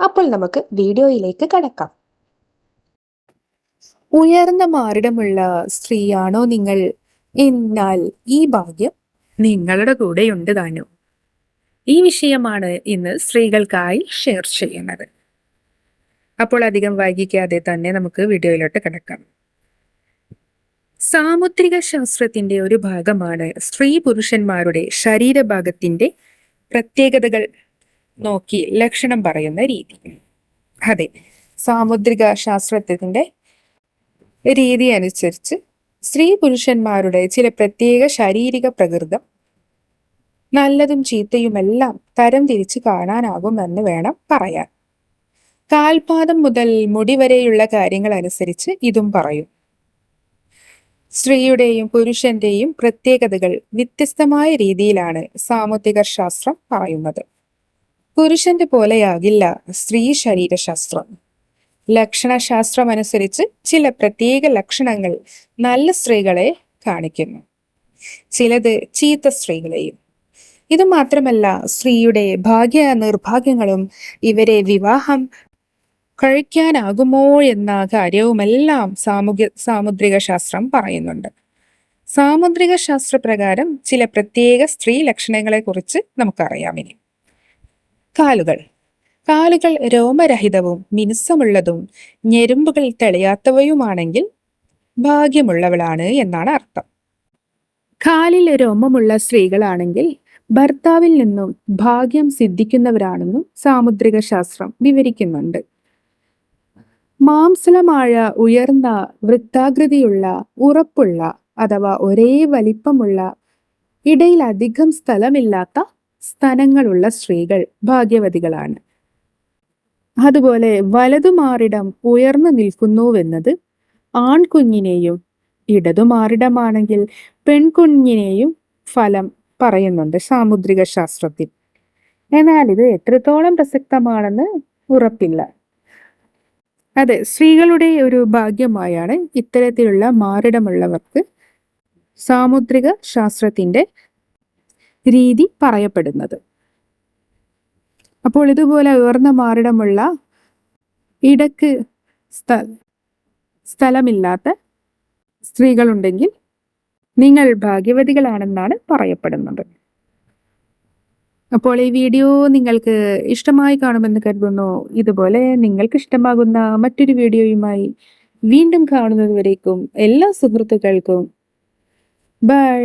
അപ്പോൾ നമുക്ക് വീഡിയോയിലേക്ക് കടക്കാം. ഉയർന്ന മാറിടമുള്ള സ്ത്രീയാണോ നിങ്ങൾ? എന്നാൽ ഈ ഭാഗ്യം നിങ്ങളുടെ കൂടെയുണ്ട് താനു. ഈ വിഷയമാണ് ഇന്ന് സ്ത്രീകൾക്കായി ഷെയർ ചെയ്യുന്നത്. അപ്പോൾ അധികം വൈകിക്കാതെ തന്നെ നമുക്ക് വീഡിയോയിലോട്ട് കിടക്കാം. സാമുദ്രിക ശാസ്ത്രത്തിന്റെ ഒരു ഭാഗമാണ് സ്ത്രീ പുരുഷന്മാരുടെ ശരീരഭാഗത്തിന്റെ പ്രത്യേകതകൾ. നോക്കി ലക്ഷണം പറയുന്ന രീതി. അതെ സാമുദ്രിക ശാസ്ത്രത്തിന്റെ രീതി അനുസരിച്ച് സ്ത്രീ പുരുഷന്മാരുടെ ചില പ്രത്യേക ശാരീരിക പ്രകൃതം നല്ലതും ചീത്തയുമെല്ലാം തരം തിരിച്ച് കാണാനാകുമെന്ന് വേണം പറയാൻ. കാൽപാദം മുതൽ മുടി വരെയുള്ള കാര്യങ്ങൾ അനുസരിച്ച് ഇതും പറയും. സ്ത്രീയുടെയും പുരുഷന്റെയും പ്രത്യേകതകൾ വ്യത്യസ്തമായ രീതിയിലാണ് സാമൂഹിക ശാസ്ത്രം പറയുന്നത്. പുരുഷന്റെ പോലെയാകില്ല സ്ത്രീ ശരീരശാസ്ത്രം. ലക്ഷണശാസ്ത്രം അനുസരിച്ച് ചില പ്രത്യേക ലക്ഷണങ്ങൾ നല്ല സ്ത്രീകളെ കാണിക്കുന്നു. ചിലത് ചീത്ത സ്ത്രീകളെയും. ഇത് മാത്രമല്ല സ്ത്രീയുടെ ഭാഗ്യ നിർഭാഗ്യങ്ങളും ഇവരെ വിവാഹം കഴിക്കാനാകുമോ എന്ന കാര്യവുമെല്ലാം സാമൂഹ്യ സാമുദ്രിക ശാസ്ത്രം പറയുന്നുണ്ട്. സാമുദ്രിക ശാസ്ത്രപ്രകാരം ചില പ്രത്യേക സ്ത്രീ ലക്ഷണങ്ങളെ കുറിച്ച് നമുക്കറിയാം ഇനി. കാലുകൾ. കാലുകൾ രോമരഹിതവും മിനുസമുള്ളതും ഞെരുമ്പുകൾ തെളിയാത്തവയുമാണെങ്കിൽ ഭാഗ്യമുള്ളവളാണ് എന്നാണ് അർത്ഥം. കാലിൽ രോമമുള്ള സ്ത്രീകളാണെങ്കിൽ ഭർത്താവിൽ നിന്നും ഭാഗ്യം സിദ്ധിക്കുന്നവരാണെന്നും സാമുദ്രിക ശാസ്ത്രം വിവരിക്കുന്നുണ്ട്. മാംസലമായ ഉയർന്ന വൃത്താകൃതിയുള്ള ഉറപ്പുള്ള അഥവാ ഒരേ വലിപ്പമുള്ള ഇടയിൽ അധികം സ്ഥലമില്ലാത്ത സ്തനങ്ങളുള്ള സ്ത്രീകൾ ഭാഗ്യവതികളാണ്. അതുപോലെ വലതുമാറിടം ഉയർന്നു നിൽക്കുന്നുവെന്നത് ആൺകുഞ്ഞിനെയും ഇടതുമാറിടമാണെങ്കിൽ പെൺകുഞ്ഞിനെയും ഫലം പറയുന്നുണ്ട് സാമുദ്രിക ശാസ്ത്രത്തിൽ. എന്നാൽ ഇത് എത്രത്തോളം പ്രസക്തമാണെന്ന് ഉറപ്പില്ല. അതെ സ്ത്രീകളുടെ ഒരു ഭാഗ്യമായാണ് ഇത്തരത്തിലുള്ള മാറിടമുള്ളവർക്ക് സാമുദ്രിക ശാസ്ത്രത്തിന്റെ രീതി പറയപ്പെടുന്നത്. അപ്പോൾ ഇതുപോലെ ഉയർന്ന മാറിടമുള്ള ഇടയ്ക്ക് സ്ഥ സ്ഥലമില്ലാത്ത സ്ത്രീകളുണ്ടെങ്കിൽ നിങ്ങൾ ഭാഗ്യവതികളാണെന്നാണ് പറയപ്പെടുന്നത്. അപ്പോൾ ഈ വീഡിയോ നിങ്ങൾക്ക് ഇഷ്ടമായി കാണുമെന്ന് കരുതുന്നു. ഇതുപോലെ നിങ്ങൾക്ക് ഇഷ്ടമാകുന്ന മറ്റൊരു വീഡിയോയുമായി വീണ്ടും കാണുന്നതുവരേക്കും എല്ലാ സുഹൃത്തുക്കൾക്കും. ബൈ.